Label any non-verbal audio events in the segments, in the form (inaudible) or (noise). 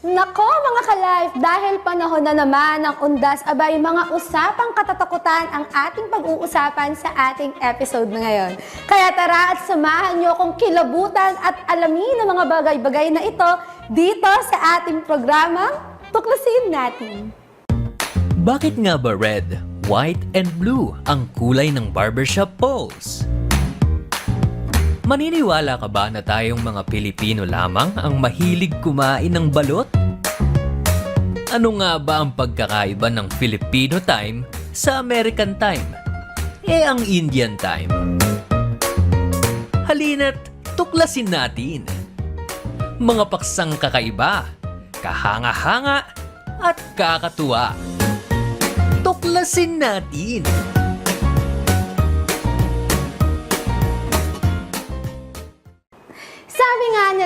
Nako mga ka-life, dahil panahon na naman ng undas, abay mga usapang katatakutan ang ating pag-uusapan sa ating episode na ngayon. Kaya tara at samahan niyo kung kilabutan at alamin ang mga bagay-bagay na ito dito sa ating programang Tuklasin Natin. Bakit nga ba red, white, and blue ang kulay ng barbershop poles? Maniniwala ka ba na tayong mga Pilipino lamang ang mahilig kumain ng balot? Ano nga ba ang pagkakaiba ng Filipino time sa American time? Eh ang Indian time. Halina't tuklasin natin. Mga paksang kakaiba, kahanga-hanga, at kakatuwa. Tuklasin natin! Sabi nga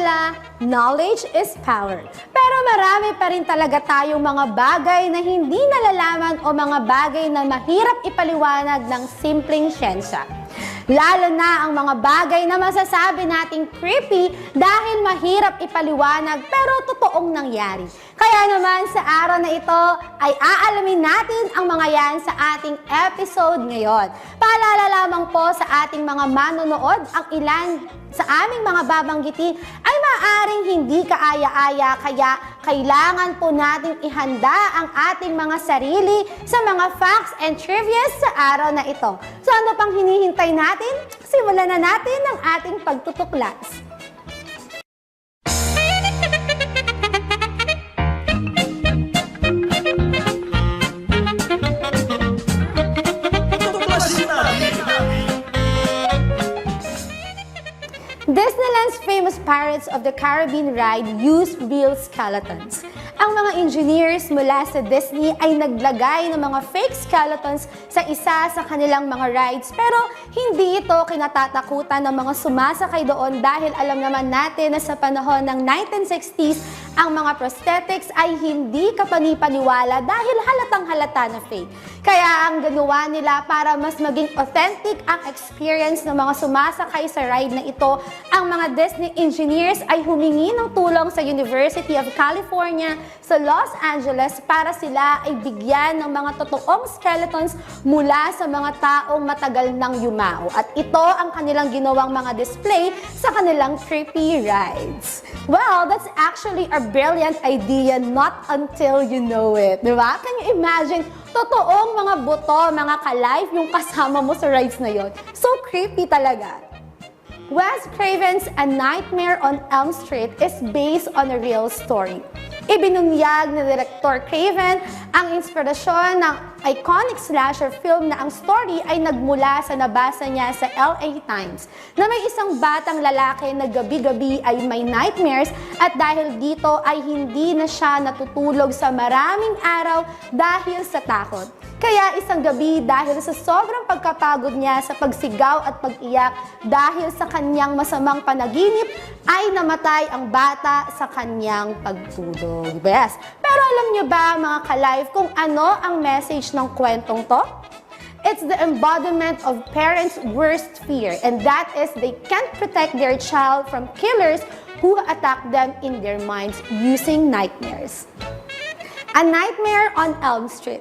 nila, knowledge is power. Pero marami pa rin talaga tayong mga bagay na hindi nalalaman o mga bagay na mahirap ipaliwanag ng simpleng siyensya. Lalo na ang mga bagay na masasabi nating creepy dahil mahirap ipaliwanag pero totoong nangyari. Kaya naman sa araw na ito ay aalamin natin ang mga yan sa ating episode ngayon. Paalala lamang po sa ating mga manonood ang ilan sa aming mga babanggitin ay maaring hindi kaaya-aya kaya kailangan po natin ihanda ang ating mga sarili sa mga facts and trivia sa araw na ito. So ano pang hinihintay natin? Simulan na natin ang ating pagtutuklas. Pirates of the Caribbean ride use real skeletons. Ang mga engineers mula sa Disney ay naglagay ng mga fake skeletons sa isa sa kanilang mga rides pero hindi ito kinatatakutan ng mga sumasakay doon dahil alam naman natin na sa panahon ng 1960s ang mga prosthetics ay hindi kapanipaniwala dahil halatang halata na fake. Kaya ang ginawa nila para mas maging authentic ang experience ng mga sumasakay sa ride na ito, ang mga Disney engineers ay humingi ng tulong sa University of California sa Los Angeles para sila ay bigyan ng mga totoong skeletons mula sa mga taong matagal nang yumao. At ito ang kanilang ginawang mga display sa kanilang creepy rides. Well, that's actually a brilliant idea not until you know it. Di ba? Can you imagine? Totoong mga buto, mga ka-life yung kasama mo sa rides na yon. So creepy talaga. Wes Craven's A Nightmare on Elm Street is based on a real story. Ibinunyag ni Director Craven ang inspirasyon ng iconic slasher film na ang story ay nagmula sa nabasa niya sa LA Times na may isang batang lalaki na gabi-gabi ay may nightmares at dahil dito ay hindi na siya natutulog sa maraming araw dahil sa takot. Kaya isang gabi dahil sa sobrang pagkapagod niya sa pagsigaw at pag-iyak dahil sa kanyang masamang panaginip ay namatay ang bata sa kanyang pagtulog. Yes. Pero alam niyo ba mga ka-life kung ano ang message ng kwentong to? It's the embodiment of parents' worst fear, and that is they can't protect their child from killers who attack them in their minds using nightmares. A Nightmare on Elm Street.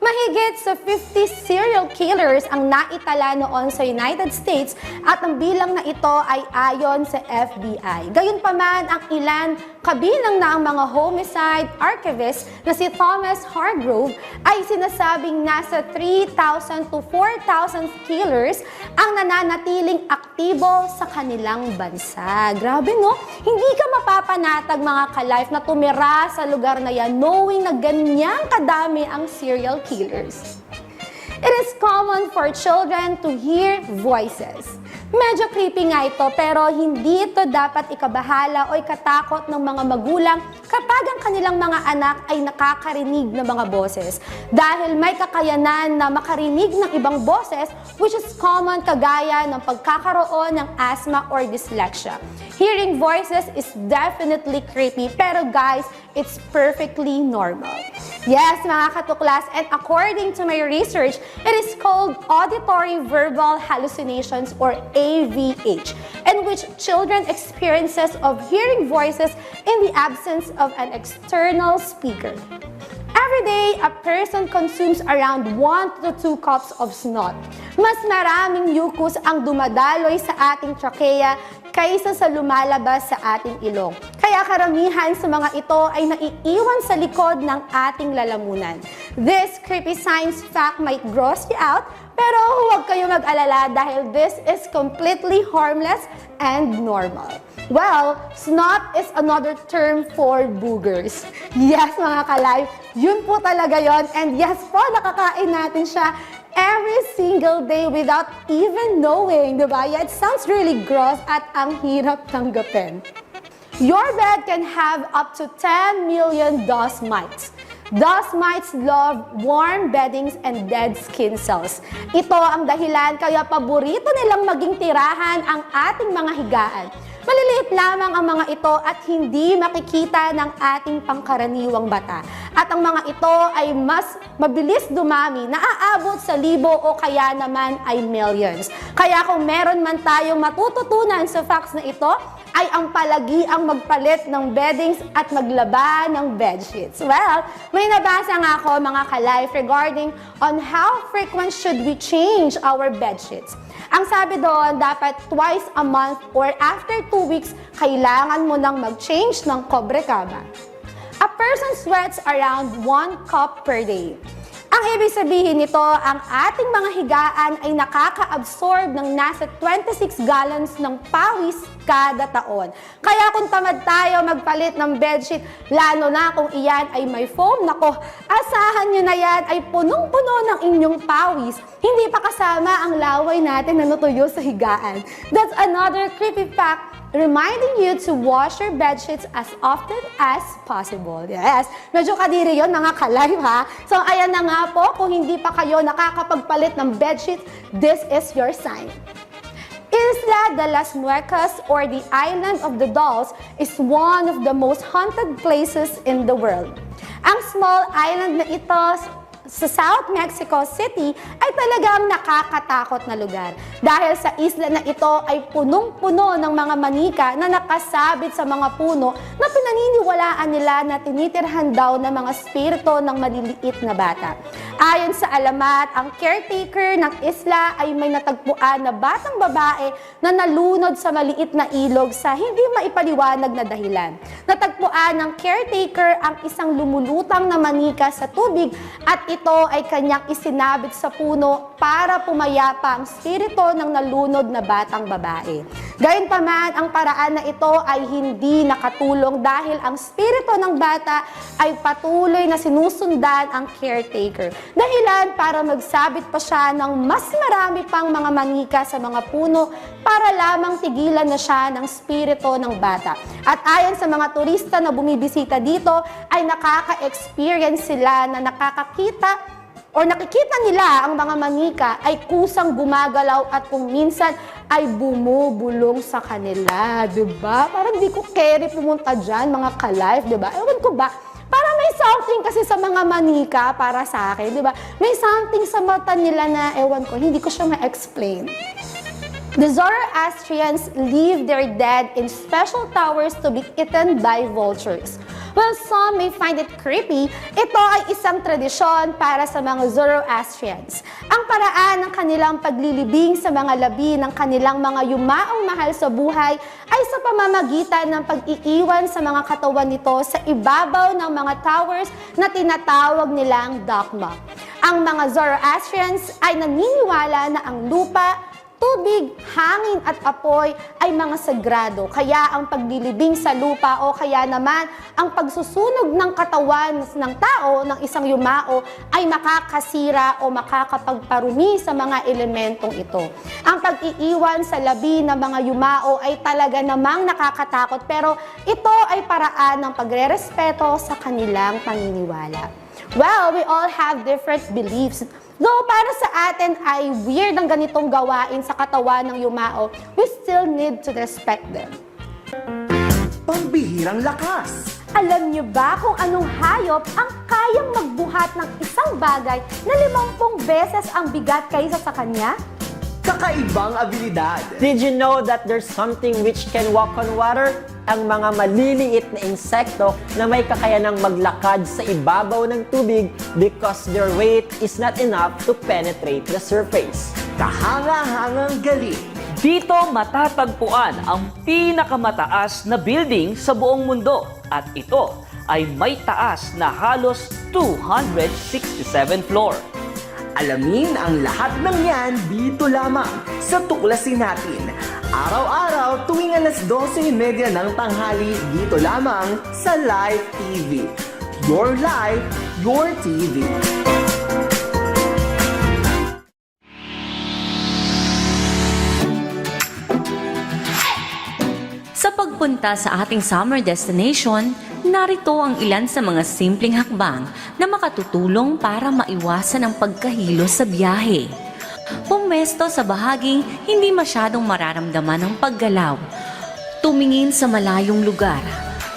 Mahigit sa 50 serial killers ang naitala noon sa United States at ang bilang na ito ay ayon sa FBI. Gayunpaman, ang ilan kabilang na ang mga homicide archivist na si Thomas Hargrove ay sinasabing nasa 3,000 to 4,000 killers ang nananatiling aktibo sa kanilang bansa. Grabe no? Hindi ka mapapanatag mga ka-life na tumira sa lugar na yan knowing na ganyang kadami ang serial killers. It is common for children to hear voices. Medyo creepy nga ito pero hindi ito dapat ikabahala o ikatakot ng mga magulang kapag ang kanilang mga anak ay nakakarinig ng mga boses. Dahil may kakayanan na makarinig ng ibang boses which is common kagaya ng pagkakaroon ng asthma or dyslexia. Hearing voices is definitely creepy pero guys, it's perfectly normal. Yes, mga katuklas, and according to my research, it is called auditory verbal hallucinations or AVH, in which children experiences of hearing voices in the absence of an external speaker. Every day, a person consumes around 1 to 2 cups of snot. Mas maraming mucus ang dumadaloy sa ating trachea kaysa sa lumalabas sa ating ilong. Kaya karamihan sa mga ito ay naiiwan sa likod ng ating lalamunan. This creepy science fact might gross you out, pero huwag kayo mag-alala dahil this is completely harmless and normal. Well, snot is another term for boogers. Yes, mga kalay, yun po talaga yon. And yes po, nakakain natin siya every single day without even knowing, di ba? Yeah, it sounds really gross at ang hirap tanggapin. Your bed can have up to 10 million dust mites. Dust mites love warm beddings and dead skin cells. Ito ang dahilan kaya paborito nilang maging tirahan ang ating mga higaan. Maliliit lamang ang mga ito at hindi makikita ng ating pangkaraniwang bata. At ang mga ito ay mas mabilis dumami, naaabot sa libo o kaya naman ay millions. Kaya kung meron man tayong matututunan sa facts na ito, ay ang palagi ang magpalit ng beddings at maglaba ng bedsheets. Well, may nabasa nga ako mga ka-life regarding on how frequent should we change our bedsheets. Ang sabi doon, dapat twice a month or after two weeks, kailangan mo nang mag-change ng kobre kama. A person sweats around 1 cup per day. Ang ibig sabihin nito, ang ating mga higaan ay nakaka-absorb ng nasa 26 gallons ng pawis kada taon. Kaya kung tamad tayo magpalit ng bedsheet, lalo na kung iyan ay may foam, nako, asahan nyo na yan ay punong-puno ng inyong pawis. Hindi pa kasama ang laway natin na natuyo sa higaan. That's another creepy fact reminding you to wash your bedsheets as often as possible. Yes, medyo kadiri yon mga ka-live ha. So ayan na nga po, kung hindi pa kayo nakakapagpalit ng bedsheet, this is your sign. Isla de las Muecas or the Island of the Dolls is one of the most haunted places in the world. Ang small island na ito sa South Mexico City ay talagang nakakatakot na lugar. Dahil sa isla na ito ay punong-puno ng mga manika na nakasabit sa mga puno na pinaniniwalaan nila na tinitirhan daw ng mga spirito ng maliliit na bata. Ayon sa alamat, ang caretaker ng isla ay may natagpuan na batang babae na nalunod sa maliit na ilog sa hindi maipaliwanag na dahilan. Natagpuan ng caretaker ang isang lumulutang na manika sa tubig at ito ay kanyang isinabit sa puno para pumayapa ang spirito ng nalunod na batang babae. Gayunpaman, ang paraan na ito ay hindi nakatulong dahil ang spirito ng bata ay patuloy na sinusundan ang caretaker. Dahilan para magsabit pa siya ng mas marami pang mga manika sa mga puno para lamang tigilan na siya ng spirito ng bata. At ayon sa mga turista na bumibisita dito, ay nakaka-experience sila na nakakakita or nakikita nila ang mga manika ay kusang gumagalaw at kung minsan ay bumubulong sa kanila, 'di ba? Parang di ko carry pumunta diyan mga ka-life, 'di ba? Ewan ko ba? Parang may something kasi sa mga manika para sa akin, 'di ba? May something sa mata nila na ewan ko, hindi ko siya ma-explain. The Zoroastrians leave their dead in special towers to be eaten by vultures. While some may find it creepy, ito ay isang tradisyon para sa mga Zoroastrians. Ang paraan ng kanilang paglilibing sa mga labi ng kanilang mga yumaong mahal sa buhay ay sa pamamagitan ng pag-iiwan sa mga katawan nito sa ibabaw ng mga towers na tinatawag nilang dogma. Ang mga Zoroastrians ay naniniwala na ang lupa, tubig, hangin at apoy ay mga sagrado. Kaya ang paglilibing sa lupa o kaya naman ang pagsusunog ng katawan ng tao, ng isang yumao, ay makakasira o makakapagparumi sa mga elementong ito. Ang pag-iiwan sa labi ng mga yumao ay talaga namang nakakatakot pero ito ay paraan ng pagrerespeto sa kanilang paniniwala. Well, we all have different beliefs. Though para sa atin ay weird ang ganitong gawain sa katawan ng yumao, we still need to respect them. Pambihirang lakas. Alam niyo ba kung anong hayop ang kayang magbuhat ng isang bagay na limampung beses ang bigat kaysa sa kanya? Kakaibang abilidad. Did you know that there's something which can walk on water? Ang mga maliliit na insekto na may kakayanang maglakad sa ibabaw ng tubig because their weight is not enough to penetrate the surface. Kahanga-hangang galing. Dito matatagpuan ang pinakamataas na building sa buong mundo at ito ay may taas na halos 267 floor. Alamin ang lahat ng yan dito lamang sa Tuklasin Natin. Araw-araw tuwing alas 12.30 ng tanghali dito lamang sa Live TV. Your Life, Your TV. Sa pagpunta sa ating summer destination, narito ang ilan sa mga simpleng hakbang na makatutulong para maiwasan ang pagkahilo sa biyahe. Pumesto sa bahaging hindi masyadong mararamdaman ang paggalaw. Tumingin sa malayong lugar.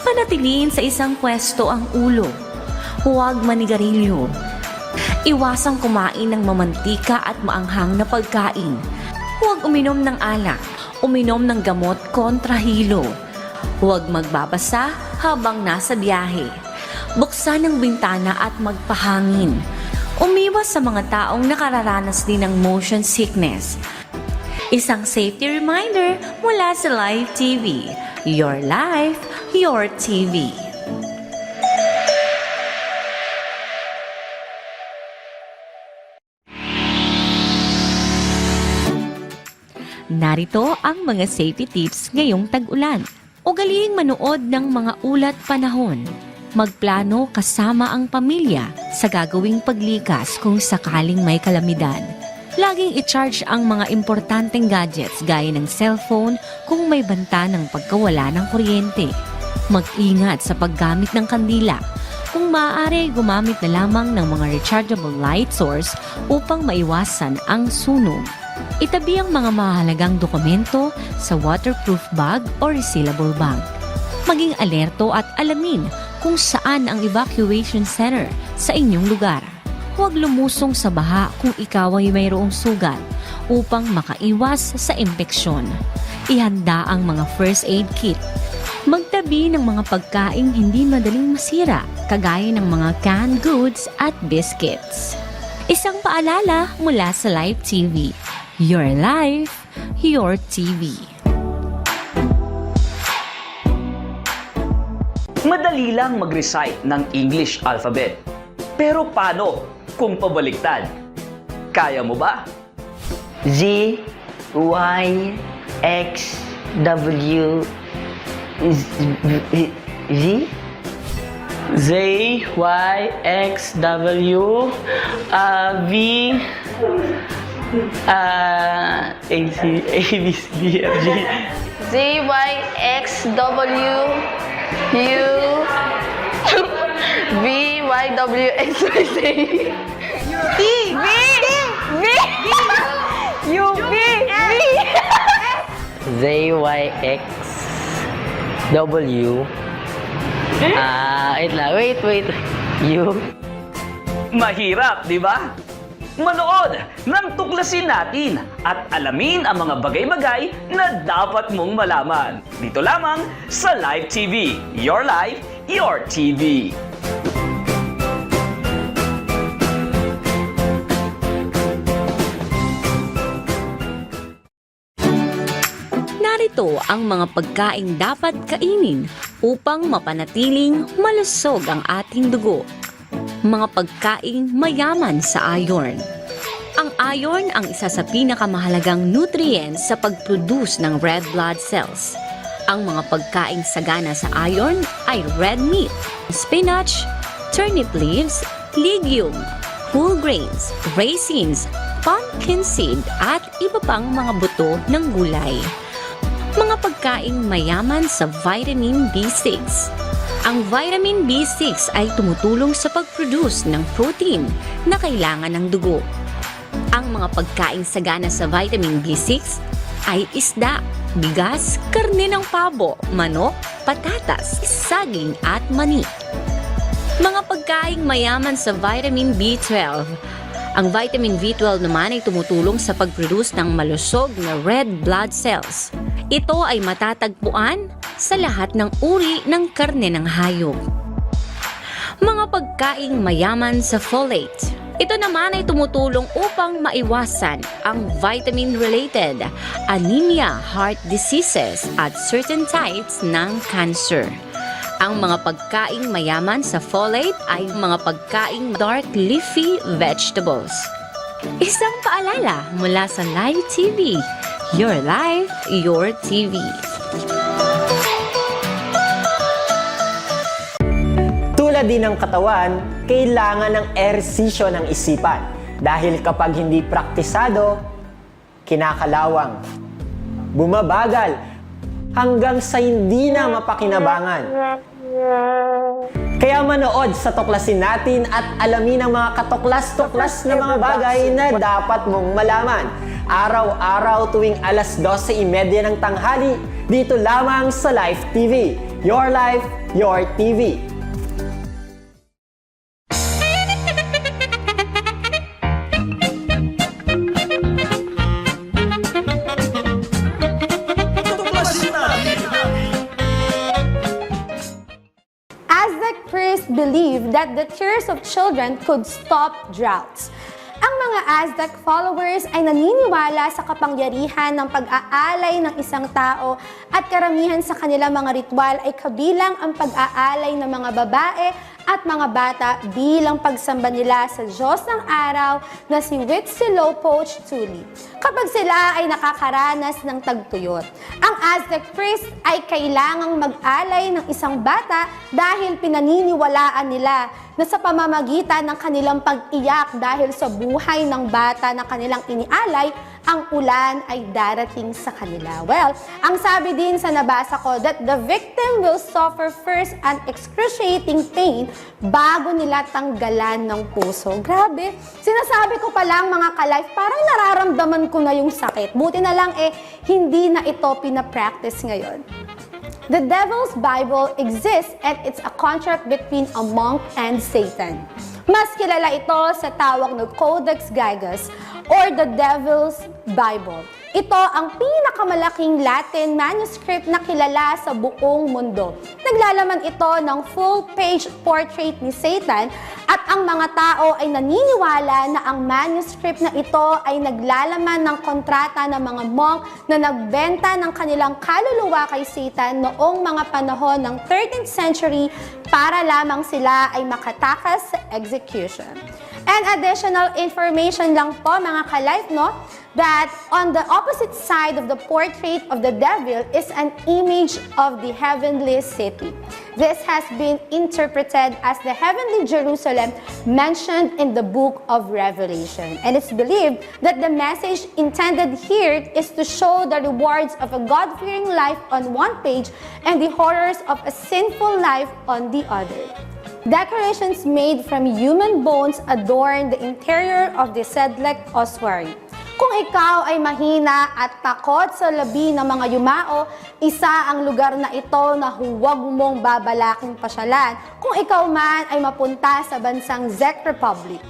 Panatiliin sa isang pwesto ang ulo. Huwag manigarilyo. Iwasang kumain ng mamantika at maanghang na pagkain. Huwag uminom ng alak. Uminom ng gamot kontra hilo. Huwag magbabasa habang nasa biyahe. Buksan ang bintana at magpahangin. Umiwas sa mga taong nakararanas din ng motion sickness. Isang safety reminder mula sa Live TV. Your life, your TV. Narito ang mga safety tips ngayong tag-ulan. Ugaling manood ng mga ulat panahon. Magplano kasama ang pamilya sa gagawing paglikas kung sakaling may kalamidad. Laging i-charge ang mga importanteng gadgets gaya ng cellphone kung may banta ng pagkawala ng kuryente. Mag-ingat sa paggamit ng kandila. Kung maaari, gumamit na lamang ng mga rechargeable light source upang maiwasan ang sunog. Itabi ang mga mahalagang dokumento sa waterproof bag o resealable bag. Maging alerto at alamin kung saan ang evacuation center sa inyong lugar. Huwag lumusong sa baha kung ikaw ay mayroong sugat upang makaiwas sa impeksyon. Ihanda ang mga first aid kit. Magtabi ng mga pagkaing hindi madaling masira, kagaya ng mga canned goods at biscuits. Isang paalala mula sa Live TV. Your life, your TV. Madali lang mag-recite ng English alphabet. Pero paano kung pabaliktad? Kaya mo ba? Z Y X W Z Z Z, Y, X, W, uh, V, uh, A, C, A, B, C, D, F, G. Z, Y, X, W, U, V, Y, W, X, Y, Z. V, V, V, U, V, V. Z Y X W Ah, wait lang. Wait, wait. U Mahirap, di ba? Manood ng tuklasin natin at alamin ang mga bagay-bagay na dapat mong malaman. Dito lamang sa Live TV. Your life, your TV. Narito ang mga pagkaing dapat kainin upang mapanatiling malusog ang ating dugo. Mga pagkaing mayaman sa iron. Ang iron ang isa sa pinakamahalagang nutrients sa pag-produce ng red blood cells. Ang mga pagkaing sagana sa iron ay red meat, spinach, turnip leaves, legume, whole grains, raisins, pumpkin seed at iba pang mga buto ng gulay mga pagkaing mayaman sa vitamin B6. Ang vitamin B6 ay tumutulong sa pag-produce ng protein na kailangan ng dugo. Ang mga pagkaing sagana sa vitamin B6 ay isda, bigas, karne ng pabo, manok, patatas, saging at mani. Mga pagkaing mayaman sa vitamin B12. Ang vitamin B12 naman ay tumutulong sa pag-produce ng malusog na red blood cells. Ito ay matatagpuan sa lahat ng uri ng karne ng hayop. Mga pagkaing mayaman sa folate. Ito naman ay tumutulong upang maiwasan ang vitamin-related anemia, heart diseases at certain types ng cancer. Ang mga pagkaing mayaman sa folate ay mga pagkaing dark leafy vegetables. Isang paalala mula sa Live TV. Your life, your TV. Tulad din ng katawan, kailangan ng ehersisyo ng isipan. Dahil kapag hindi praktisado, kinakalawang, bumabagal, hanggang sa hindi na mapakinabangan. Kaya manood sa tuklasin natin at alamin ang mga katuklas-tuklas na mga bagay na dapat mong malaman. Araw-araw tuwing alas 12.30 ng tanghali, dito lamang sa Life TV. Your Life, Your TV. Aztec priests believed that the tears of children could stop droughts. Ang mga Aztec followers ay naniniwala sa kapangyarihan ng pag-aalay ng isang tao at karamihan sa kanilang mga ritual ay kabilang ang pag-aalay ng mga babae at mga bata bilang pagsamba nila sa Diyos ng araw na si Huitzilopochtli kapag sila ay nakakaranas ng tagtuyot. Ang Aztec priest ay kailangang mag-alay ng isang bata dahil pinaniniwalaan nila na sa pamamagitan ng kanilang pag-iyak dahil sa buhay ng bata na kanilang inialay, ang ulan ay darating sa kanila. Well, ang sabi din sa nabasa ko that the victim will suffer first an excruciating pain bago nila tanggalan ng puso. Grabe, sinasabi ko pa lang mga ka-life, parang nararamdaman ko na yung sakit. Buti na lang eh, hindi na ito pinapractice ngayon. The Devil's Bible exists and it's a contract between a monk and Satan. Mas kilala ito sa tawag na Codex Gigas or the Devil's Bible. Ito ang pinakamalaking Latin manuscript na kilala sa buong mundo. Naglalaman ito ng full-page portrait ni Satan at ang mga tao ay naniniwala na ang manuscript na ito ay naglalaman ng kontrata ng mga monk na nagbenta ng kanilang kaluluwa kay Satan noong mga panahon ng 13th century para lamang sila ay makatakas sa execution. And additional information lang po mga ka-life, no? That on the opposite side of the portrait of the devil is an image of the heavenly city. This has been interpreted as the heavenly Jerusalem mentioned in the book of Revelation. And it's believed that the message intended here is to show the rewards of a God-fearing life on one page and the horrors of a sinful life on the other. Decorations made from human bones adorn the interior of the Sedlec ossuary. Kung ikaw ay mahina at takot sa labi ng mga yumao, isa ang lugar na ito na huwag mong babalaking pasyalan kung ikaw man ay mapunta sa bansang Czech Republic.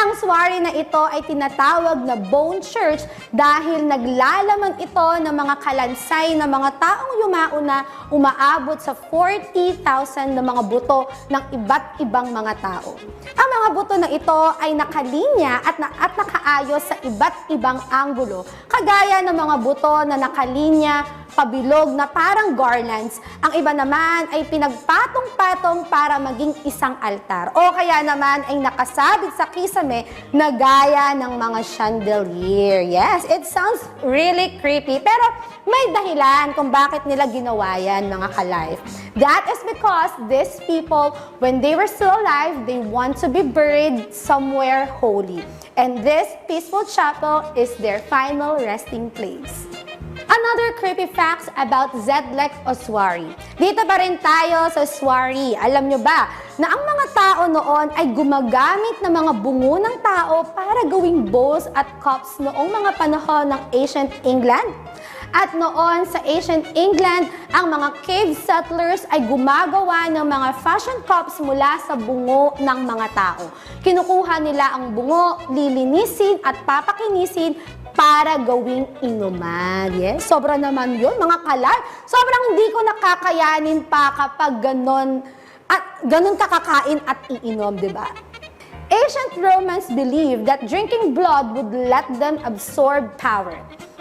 Ang swari na ito ay tinatawag na Bone Church dahil naglalaman ito ng mga kalansay ng mga taong yumao na umaabot sa 40,000 na mga buto ng iba't ibang mga tao. Ang mga buto na ito ay nakalinya at, na, at nakaayos sa iba't ibang anggulo, kagaya ng mga buto na nakalinya pabilog na parang garlands. Ang iba naman ay pinagpatong-patong para maging isang altar. O kaya naman ay nakasabit sa kisame na gaya ng mga chandelier. Yes, it sounds really creepy. Pero may dahilan kung bakit nila ginawa yan, mga ka-life. That is because these people, when they were still alive, they want to be buried somewhere holy. And this peaceful chapel is their final resting place. Another creepy facts about Zedlec Oswari. Dito pa rin tayo sa Oswari. Alam nyo ba na ang mga tao noon ay gumagamit ng mga bungo ng tao para gawing bowls at cups noong mga panahon ng ancient England? At noon sa ancient England, ang mga cave settlers ay gumagawa ng mga fashion cups mula sa bungo ng mga tao. Kinukuha nila ang bungo, lilinisin at papakinisin para gawing inuman. Yes, sobra naman yun, mga kalar. Sobrang hindi ko nakakayanin pa kapag ganon, at ganon kakakain at iinom, di ba? Ancient Romans believed that drinking blood would let them absorb power.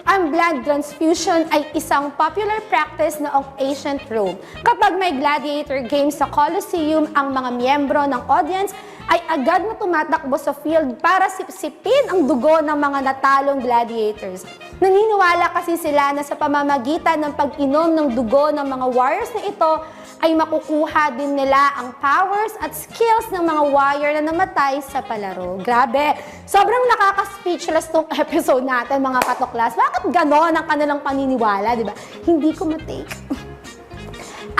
Ang blood transfusion ay isang popular practice noong ancient Rome. Kapag may gladiator games sa Colosseum, ang mga miyembro ng audience ay agad na tumatakbo sa field para sipsipin ang dugo ng mga natalong gladiators. Naniniwala kasi sila na sa pamamagitan ng pag-inom ng dugo ng mga warriors na ito, ay makukuha din nila ang powers at skills ng mga warrior na namatay sa palaro. Grabe! Sobrang nakaka-speechless tong (laughs) episode natin, mga katuklas. Bakit ganon ang kanilang paniniwala, di ba? Hindi ko matake. (laughs)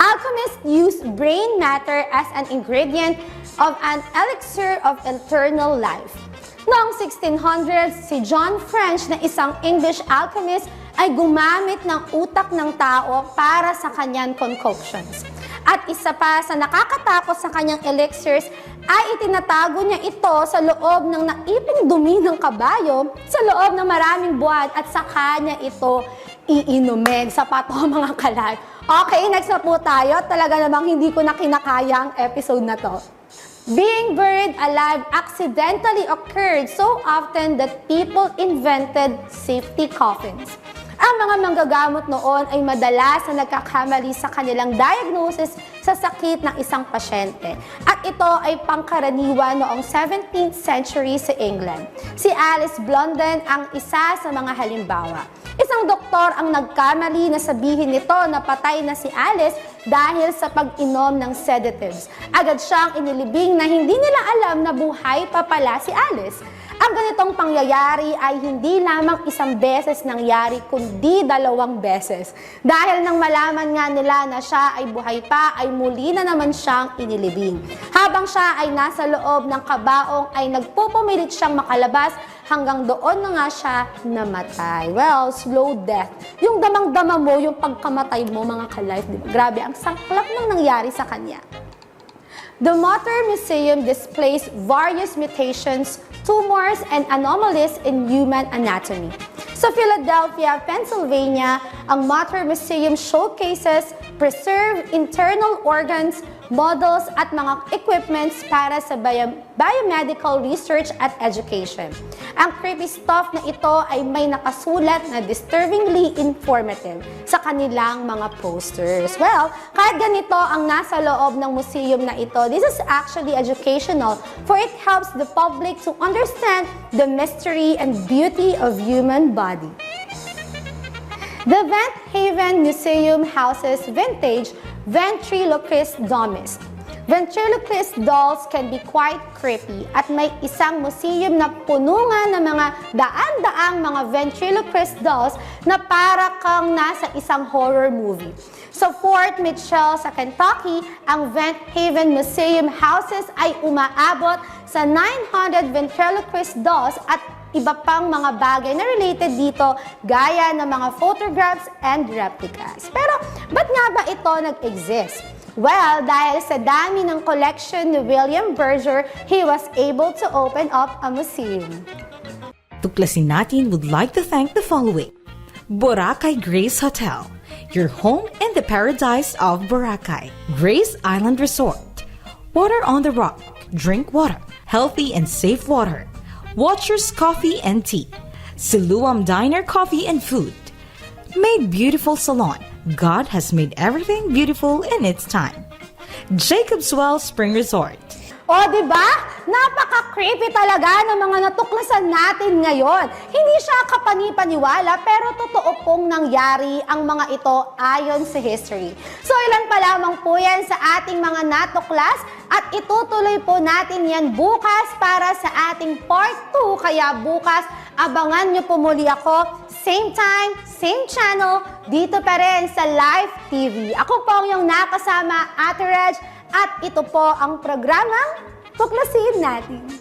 Alchemists use brain matter as an ingredient of an elixir of eternal life. Noong 1600s, si John French na isang English alchemist ay gumamit ng utak ng tao para sa kanyang concoctions. At isa pa sa nakakatakot sa kanyang elixirs ay itinatago niya ito sa loob ng naipong dumi ng kabayo sa loob ng maraming buwan at sa kanya ito iinumin sa pato (laughs) mga kalat. Okay, next na po tayo. Talaga namang hindi ko na kinakaya ang episode na to. Being buried alive accidentally occurred so often that people invented safety coffins. Ang mga manggagamot noon ay madalas na nagkakamali sa kanilang diagnosis sa sakit ng isang pasyente. At ito ay pangkaraniwan noong 17th century sa England. Si Alice Blunden ang isa sa mga halimbawa. Isang doktor ang nagkamali na sabihin nito na patay na si Alice dahil sa pag-inom ng sedatives. Agad siyang inilibing na hindi nila alam na buhay pa pala si Alice. Ang ganitong pangyayari ay hindi lamang isang beses nangyari, kundi dalawang beses. Dahil nang malaman nga nila na siya ay buhay pa, ay muli na naman siyang inilibing. Habang siya ay nasa loob ng kabaong, ay nagpupumilit siyang makalabas hanggang doon na nga siya namatay. Well, slow death. Yung damang-dama mo, yung pagkamatay mo, mga ka-life, di ba? Grabe, ang saklap ng nangyari sa kanya. The Motor Museum displays various mutations, tumors, and anomalies in human anatomy. Sa Philadelphia, Pennsylvania, ang Motor Museum showcases preserved internal organs, models, at mga equipments para sa bio- biomedical research at education. Ang creepy stuff na ito ay may nakasulat na disturbingly informative sa kanilang mga posters. Well, kahit ganito ang nasa loob ng museum na ito, this is actually educational for it helps the public to understand the mystery and beauty of human body. The Vent Haven Museum houses vintage ventriloquist dummies. Ventriloquist dolls can be quite creepy at may isang museum na puno nga ng mga daan-daang mga ventriloquist dolls na para kang nasa isang horror movie. Sa Fort Mitchell sa Kentucky, ang Vent Haven Museum houses ay umaabot sa 900 ventriloquist dolls at iba pang mga bagay na related dito gaya ng mga photographs and replicas. Pero ba't nga ba ito nag-exist? Well, dahil sa dami ng collection ni William Berger, he was able to open up a museum. Tuklasin natin would like to thank the following. Boracay Grace Hotel, your home in the paradise of Boracay. Grace Island Resort, water on the rock, drink water, healthy and safe water. Watchers Coffee and Tea, Siluam Diner Coffee and Food. Made Beautiful Salon, God has made everything beautiful in its time. Jacob's Well Spring Resort, O, di ba? Napaka-creepy talaga ng mga natuklasan natin ngayon. Hindi siya kapani-paniwala pero totoo pong nangyari ang mga ito ayon sa history. So ilan pa lamang po yan sa ating mga natuklas at itutuloy po natin yan bukas para sa ating part 2. Kaya bukas, abangan nyo po muli ako same time, same channel, dito pa rin sa Live TV. Ako po ang iyong nakasama, Ate Reg, at ito po ang programang Tuklasin natin.